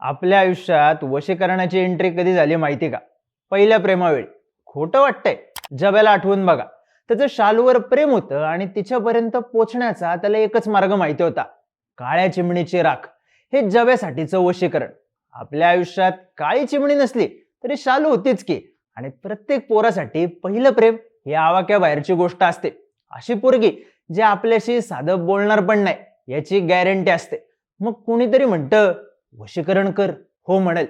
आपल्या आयुष्यात वशीकरणाची एंट्री कधी झाली माहिती का? पहिल्या प्रेमावेळी. खोटं वाटतंय. जब्याला आठवून बघा. त्याचं शालूवर प्रेम होतं आणि तिच्यापर्यंत पोचण्याचा त्याला एकच मार्ग माहिती होता. काळ्या चिमणीची राख. हे जब्यासाठीचं वशीकरण. आपल्या आयुष्यात काळी चिमणी नसली तरी शालू होतीच की. आणि प्रत्येक पोरासाठी पहिलं प्रेम हे आवाक्या बाहेरची गोष्ट असते. अशी पोरगी जे आपल्याशी साधं बोलणार पण नाही याची गॅरंटी असते. मग कुणीतरी म्हणतं वशीकरण कर हो म्हणेल.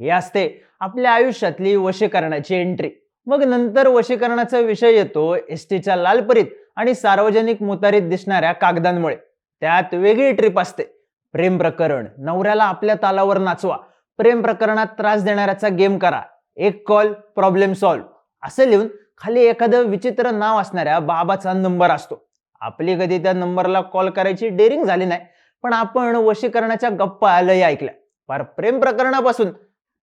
हे असते आपल्या आयुष्यातली वशीकरणाची एंट्री मग नंतर वशीकरणाचा विषय येतो एस टीच्या लालपरीत आणि सार्वजनिक मुतारीत दिसणाऱ्या कागदांमुळे. त्यात वेगळी ट्रिप असते. प्रेम प्रकरण. नवऱ्याला आपल्या तालावर नाचवा. प्रेम प्रकरणात त्रास देणाऱ्याचा गेम करा. एक कॉल प्रॉब्लेम सॉल्व्ह असं लिहून खाली एखादं विचित्र नाव असणाऱ्या बाबाचा नंबर असतो. आपली कधी त्या नंबरला कॉल करायची डेअरिंग झाली नाही पण आपण वशीकरणाच्या गप्पा लय ऐकल्या. फार प्रेम प्रकरणापासून.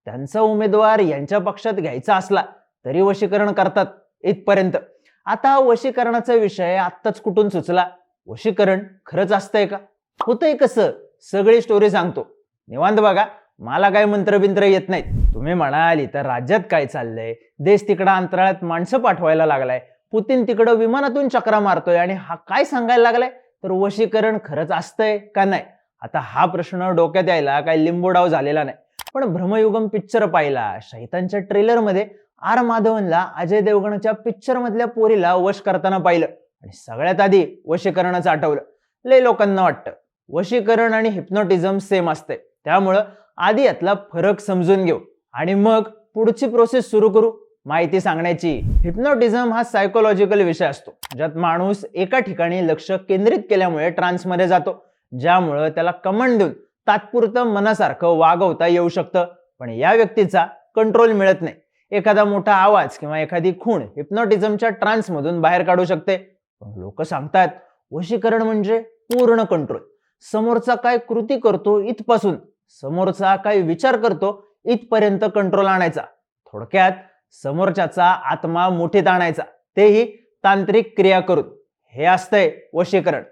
त्यांचा उमेदवार यांच्या पक्षात घ्यायचा असला तरी वशीकरण करतात इथपर्यंत. आता वशीकरणाचा विषय आत्ताच कुठून सुचला? वशीकरण खरंच असतंय का? होतंय कसं? सगळी स्टोरी सांगतो. निवांत बघा. मला काय मंत्रबिंत्र येत नाहीत. तुम्ही म्हणाल इथं राज्यात काय चाललंय? देश तिकडं अंतराळात माणसं पाठवायला लागलाय. पुतीन तिकडं विमानातून चक्रा मारतोय आणि हा काय सांगायला लागलाय? तर वशीकरण खरंच असतंय का नाही? आता हा प्रश्न डोक्यात यायला काही लिंबोडाव झालेला नाही. पण भ्रमयुगम पिक्चर पाहिला शैतांच्या ट्रेलरमध्ये आर माधवनला अजय देवगणच्या पिक्चर मधल्या पोरीला वश करताना पाहिलं आणि सगळ्यात आधी वशीकरणच आठवलं. लय लोकांना वाटतं. वशीकरण आणि हिप्नोटिझम सेम असते. त्यामुळं आधी यातला फरक समजून घेऊ. आणि मग पुढची प्रोसेस सुरू करू. माहिती सांगण्याची. हिप्नोटिझम हा सायकोलॉजिकल विषय असतो. ज्यात माणूस एका ठिकाणी लक्ष केंद्रित केल्यामुळे ट्रान्समध्ये जातो. ज्यामुळं त्याला कमांड देऊन तात्पुरतं मनासारखं वागवता येऊ शकतं. पण या व्यक्तीचा कंट्रोल मिळत नाही. एखादा मोठा आवाज किंवा एखादी खूण हिप्नोटिझमच्या ट्रान्समधून बाहेर काढू शकते. पण लोक सांगतात वशीकरण म्हणजे पूर्ण कंट्रोल समोरचा काय कृती करतो इथपासून समोरचा काय विचार करतो इथपर्यंत कंट्रोल आणायचा. थोडक्यात समोरच्याचा आत्मा मुठीत आणायचा. तेही तांत्रिक क्रिया करून. हे असतंय वशीकरण.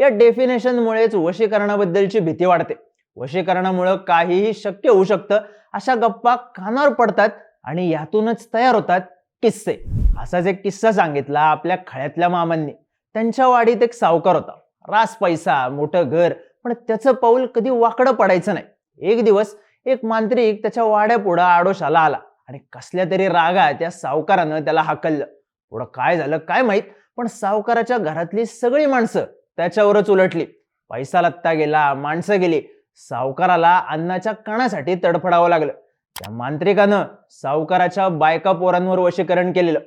या डेफिनेशनमुळेच वशीकरणाबद्दलची भीती वाढते. वशीकरणामुळं काहीही शक्य होऊ शकतं अशा गप्पा कानावर पडतात आणि यातूनच तयार होतात किस्से. असाच एक किस्सा सांगितला आपल्या खळ्यातल्या मामांनी. त्यांच्या वाडीत एक सावकार होता. रास पैसा मोठं घर पण त्याचं पाऊल कधी वाकडं पडायचं नाही. एक दिवस एक मांत्रिक त्याच्या वाड्यापुढं आडोशाला आला. आणि कसल्या तरी रागात त्या सावकारानं त्याला हाकललं. पुढं काय झालं काय माहीत पण सावकाराच्या घरातली सगळी माणसं त्याच्यावरच उलटली. पैसा लत्ता गेला माणसं गेली. सावकाराला अन्नाच्या कणासाठी तडफडावं लागलं. त्या मांत्रिकानं सावकाराच्या बायका पोरांवर वशीकरण केलेलं.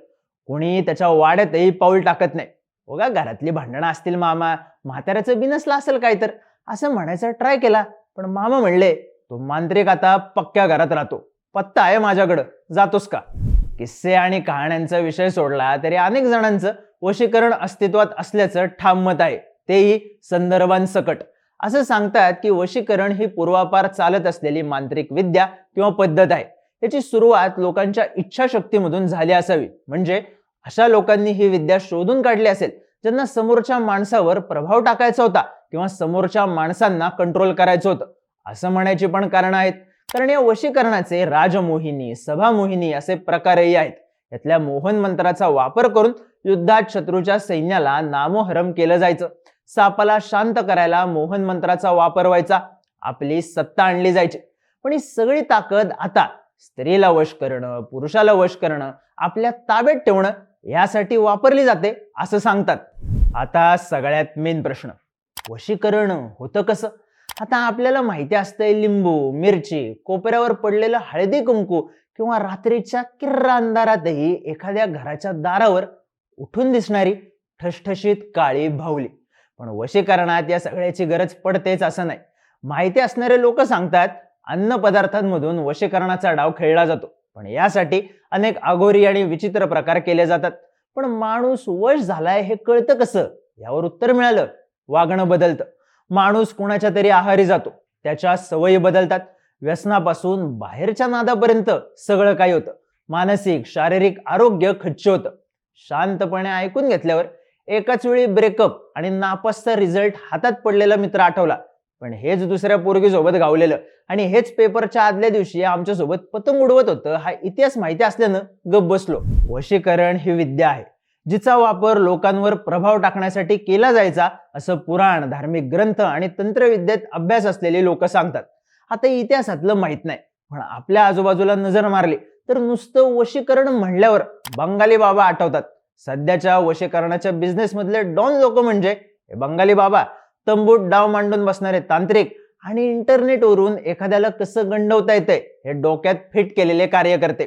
कोणी त्याच्या वाड्यातही पाऊल टाकत नाही. बघा घरातली भांडणं असतील मामा म्हाताऱ्याचं बिनसलं असेल काय तर? असं म्हणायचं ट्राय केला पण मामा म्हणले तो मांत्रिक आता पक्क्या घरात राहतो. पत्ता आहे माझ्याकडं. जातोस का? किस्से आणि कहाण्यांचा विषय सोडला तरी अनेक जणांचं वशीकरण अस्तित्वात असल्याचं ठाम मत आहे. तेही संदर्भांसकट. असं सांगतात की वशीकरण ही पूर्वापार चालत असलेली मांत्रिक विद्या किंवा पद्धत आहे. याची सुरुवात लोकांच्या इच्छाशक्तीमधून झाली असावी. म्हणजे अशा लोकांनी ही विद्या शोधून काढली असेल ज्यांना समोरच्या माणसावर प्रभाव टाकायचा होता किंवा समोरच्या माणसांना कंट्रोल करायचं होतं. असं म्हणायची पण कारण आहेत. कारण या वशीकरणाचे राजमोहिनी सभामोहिनी असे प्रकारही आहेत. यातल्या मोहन मंत्राचा वापर करून युद्धात शत्रूच्या सैन्याला नामोहरम केलं जायचं. सापाला शांत करायला मोहन मंत्राचा वापर व्हायचा. आपली सत्ता आणली जायची. पण ही सगळी ताकद आता स्त्रीला वश करणं पुरुषाला वश करणं आपल्या ताब्यात ठेवणं यासाठी वापरली जाते असं सांगतात. आता सगळ्यात मेन प्रश्न. वशीकरण होतं कसं? आता आपल्याला माहिती असतंय लिंबू मिरची कोपऱ्यावर पडलेलं हळदी कुंकू किंवा रात्रीच्या किर्र अंधारातही एखाद्या घराच्या दारावर उठून दिसणारी ठसठशीत काळी भावली पण वशीकरणात या सगळ्याची गरज पडतेच असं नाही. माहिती असणारे लोक सांगतात अन्न पदार्थांमधून वशीकरणाचा डाव खेळला जातो. पण यासाठी अनेक आघोरी आणि विचित्र प्रकार केले जातात. पण माणूस वश झालाय हे कळतं कसं? यावर उत्तर मिळालं. वागणं बदलतं. माणूस कुणाच्या तरी आहारी जातो. त्याच्या सवयी बदलतात. व्यसनापासून बाहेरच्या नादापर्यंत सगळं काही होतं. मानसिक शारीरिक आरोग्य खच्च होतं. शांतपणे ऐकून घेतल्यावर एकाच वेळी ब्रेकअप आणि नापासचा रिझल्ट हातात पडलेला मित्र आठवला. पण हेच दुसऱ्या पोरगीसोबत गावलेलं आणि हेच पेपरच्या आदल्या दिवशी आमच्यासोबत पतंग उडवत होतं हा इतिहास माहिती असल्यानं गप बसलो. वशीकरण ही विद्या आहे. जिचा वापर लोकांवर प्रभाव टाकण्यासाठी केला जायचा असं पुराण धार्मिक ग्रंथ आणि तंत्रविद्येत अभ्यास असलेले लोक सांगतात. आता इतिहासातलं माहीत नाही पण आपल्या आजूबाजूला नजर मारली तर नुसतं वशीकरण म्हणल्यावर बंगाली बाबा आठवतात. सध्याच्या वशीकरणाच्या बिझनेसमधले डॉन लोक म्हणजे हे बंगाली बाबा तंबूत डाव मांडून बसणारे तांत्रिक आणि इंटरनेटवरून एखाद्याला कसं गंडवता येतंय हे डोक्यात फिट केलेले कार्यकर्ते.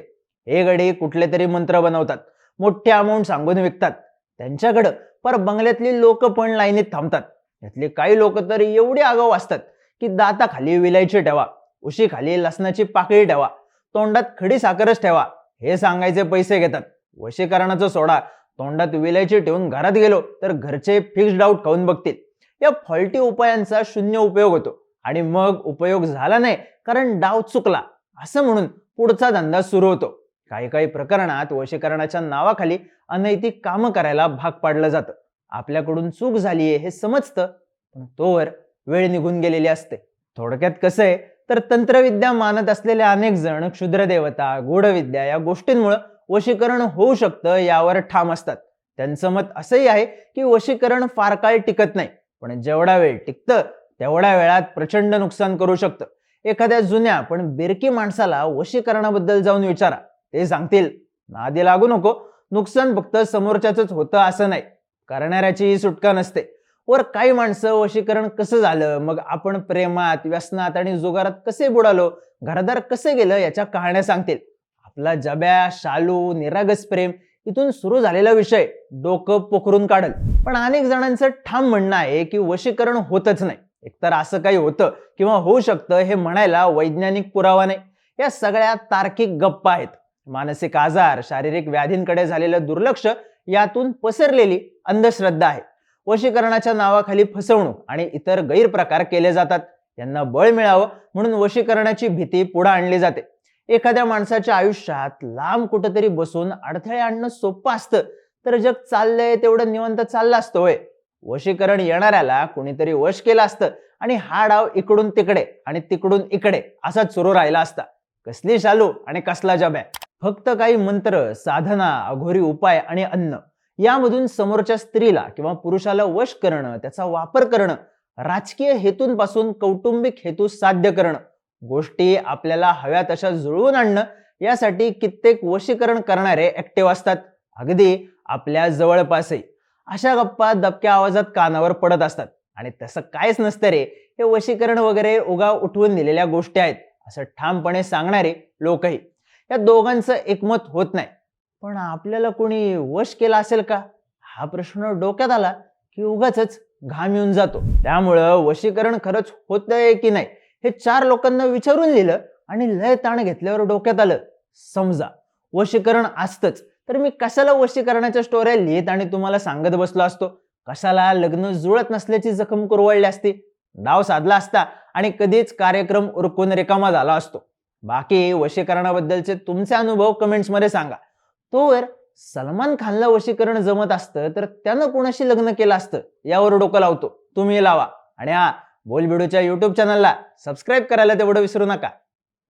हे गडी कुठले तरी मंत्र बनवतात. मोठे अमाऊंट सांगून विकतात. त्यांच्याकडं पर बंगल्यातली लोक पण लाईनीत थांबतात. यातले काही लोक तर एवढे आगाऊ असतात की दाताखाली विलायची ठेवा उशीखाली लसणाची पाकळी ठेवा तोंडात खडी साखरच ठेवा हे सांगायचे पैसे घेतात. वशीकरणाचं सोडा तोंडात विलायची ठेवून घरात गेलो तर घरचे फिक्स्ड आउट खाऊन बघतील. या फॉल्टी उपायांचा शून्य उपयोग होतो. आणि मग उपयोग झाला नाही कारण डाव चुकला. असं म्हणून पुढचा धंदा सुरू होतो. काही काही प्रकरणात वशीकरणाच्या नावाखाली अनैतिक कामं करायला भाग पाडलं जातं. आपल्याकडून चूक झालीये हे समजतं पण तोवर वेळ निघून गेलेली असते. थोडक्यात कसं आहे तर तंत्रविद्या मानत असलेले अनेक जण क्षुद्रदेवता गूढविद्या या गोष्टींमुळं वशीकरण होऊ शकतं यावर ठाम असतात. त्यांचं मत असंही आहे की वशीकरण फार काळ टिकत नाही पण जेवढा वेळ टिकतं तेवढ्या वेळात प्रचंड नुकसान करू शकतं. एखाद्या जुन्या पण बेरकी माणसाला वशीकरणाबद्दल जाऊन विचारा. ते सांगतील. नादी लागू नको. नुकसान फक्त समोरच्याच होतं असं नाही. करणाऱ्याची सुटका नसते. वर काही माणसं वशीकरण कसं झालं? मग आपण प्रेमात व्यसनात आणि जुगारात कसे बुडालो? घरदार कसे गेलं? याच्या कहाण्या सांगतील. आपला जब्या शालू निरागस प्रेम इथून सुरू झालेला विषय डोकं पोखरून काढल. पण अनेक जणांचं ठाम म्हणणं आहे की वशीकरण होतच नाही. एकतर असं काही होतं किंवा होऊ शकतं हे म्हणायला वैज्ञानिक पुरावा नाही. या सगळ्या तार्किक गप्पा आहेत. मानसिक आजार शारीरिक व्याधींकडे झालेलं दुर्लक्ष यातून पसरलेली अंधश्रद्धा आहे. वशीकरणाच्या नावाखाली फसवणूक आणि इतर गैरप्रकार केले जातात. यांना बळ मिळावं म्हणून वशीकरणाची भीती पुढे आणली जाते. एखाद्या माणसाच्या आयुष्यात लांब कुठंतरी बसून अडथळे आणणं सोपं असतं. तर जग चाललंय तेवढं निवंत चाललं असतं होय. वशीकरण येणाऱ्याला कुणीतरी वश केलं असतं आणि हा डाव इकडून तिकडे आणि तिकडून इकडे असा सुरू राहिला असता. कसली शालू आणि कसला जब्या फक्त काही मंत्र साधना अघोरी उपाय आणि अन्न यामधून समोरच्या स्त्रीला किंवा पुरुषाला वश करणं त्याचा वापर करणं राजकीय हेतूंपासून कौटुंबिक हेतू साध्य करणं गोष्टी आपल्याला हव्या तशा जुळवून आणणं यासाठी कित्येक वशीकरण करणारे ऍक्टिव्ह असतात. अगदी आपल्या जवळपासही. अशा गप्पा दबक्या आवाजात कानावर पडत असतात. आणि तसं कायच नसतं रे. हे वशीकरण वगैरे उगा उठवून दिलेल्या गोष्टी आहेत असं ठामपणे सांगणारे लोकही. या दोघांचं एकमत होत नाही. पण आपल्याला कोणी वश केला असेल का? हा प्रश्न डोक्यात आला की उगाच घाम येऊन जातो. त्यामुळं वशीकरण खरंच होतंय की नाही हे चार लोकांना विचारून लिहिलं आणि लय ताण घेतल्यावर डोक्यात आलं समजा. वशीकरण असतंच. तर मी कशाला वशीकरणाच्या स्टोऱ्या लिहित आणि तुम्हाला सांगत बसलो असतो? कशाला लग्न जुळत नसल्याची जखम कुरवळली असती? डाव साधला असता आणि कधीच कार्यक्रम उरकून रिकामा झाला असतो. बाकी वशीकरणाबद्दलचे तुमचे अनुभव कमेंट्समध्ये सांगा. तोवर सलमान खानला वशीकरण जमत असतं तर त्यानं कोणाशी लग्न केलं असतं यावर डोकं लावतो. तुम्ही लावा. आणि हा बोलबिडूच्या युट्यूब चॅनलला सबस्क्राईब करायला तेवढं विसरू नका.